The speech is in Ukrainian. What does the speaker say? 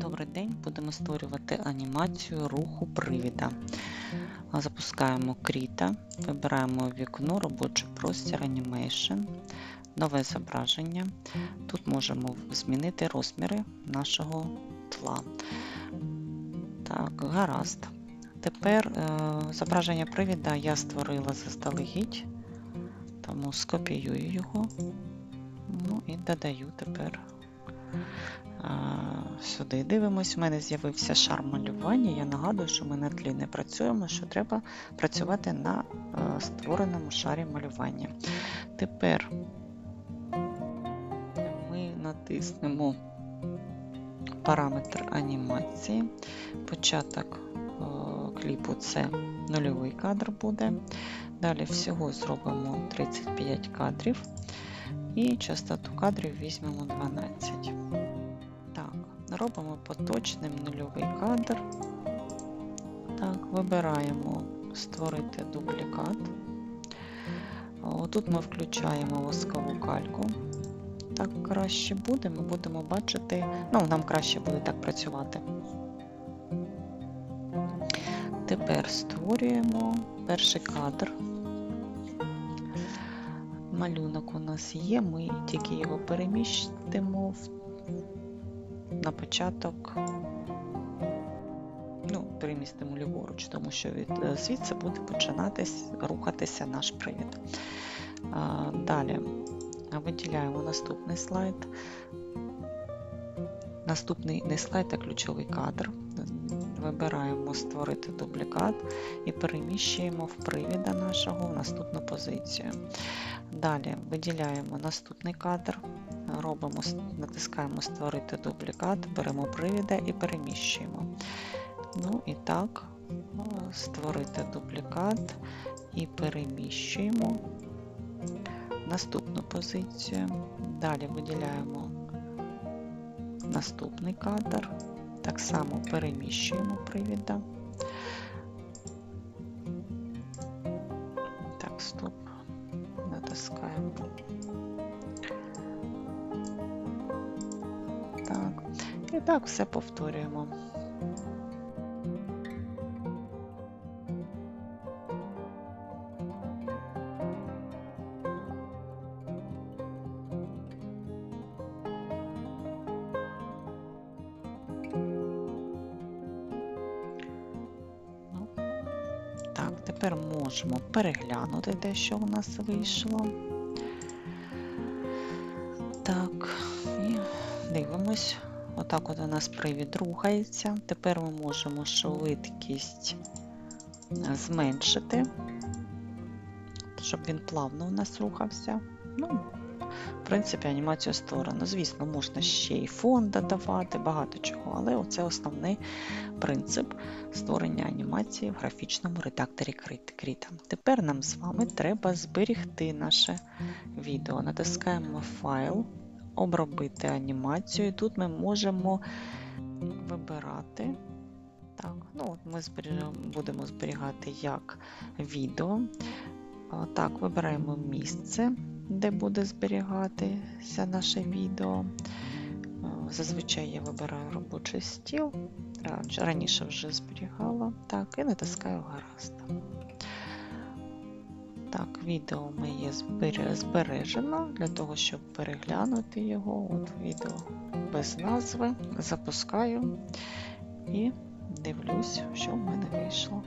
Добрий день, будемо створювати анімацію руху привіда. Запускаємо Кріта, вибираємо вікно робочий простір Animation, нове зображення. Тут можемо змінити розміри нашого тла. Так, гаразд. Тепер е, зображення привіда я створила заздалегідь, тому скопіюю його ну, і додаю тепер сюди. Дивимось, у мене з'явився шар малювання. Я нагадую, що ми на тлі не працюємо, що треба працювати на е, створеному шарі малювання. Тепер ми натиснемо параметр анімації. Початок е, кліпу це нульовий кадр буде. Далі всього зробимо 35 кадрів. І частоту кадрів візьмемо 12. Робимо поточним нульовий кадр. Так, вибираємо створити дублікат. Тут ми включаємо воскову кальку. Так краще буде, ми будемо бачити, ну, нам краще буде так працювати. Тепер створюємо перший кадр малюнок у нас є, ми тільки його перемістимо на початок, ну, перемістимо ліворуч, тому що від е, звідси буде починатись рухатися наш привід. Далі виділяємо наступний слайд. Наступний не слайд, а ключовий кадр. Вибираємо створити дублікат і переміщуємо в привіда нашого в наступну позицію. Далі виділяємо наступний кадр, робимо, натискаємо Створити дублікат, беремо привіда і переміщуємо. Ну і так, створити дублікат і переміщуємо наступну позицію. Далі виділяємо наступний кадр, так само переміщуємо привіда. Так, стоп натискаємо. І так все повторюємо. Так, тепер можемо переглянути те, що у нас вийшло. Так, і дивимось. Отак от у нас привід рухається. Тепер ми можемо швидкість е, зменшити, щоб він плавно у нас рухався. Ну, в принципі, анімацію створено. Звісно, можна ще й фон додавати, багато чого, але оце основний принцип створення анімації в графічному редакторі Krita. Тепер нам з вами треба зберігти наше відео. Натискаємо файл, обробити анімацію. Тут ми можемо вибирати. Так, ну, Ми будемо зберігати як відео. Так, вибираємо місце, де буде зберігатися наше відео. Зазвичай я вибираю робочий стіл. Раніше вже зберігала. Так, і натискаю гаразд. Так, відео моє збережено для того, щоб переглянути його. От відео без назви. Запускаю і дивлюсь, що в мене вийшло.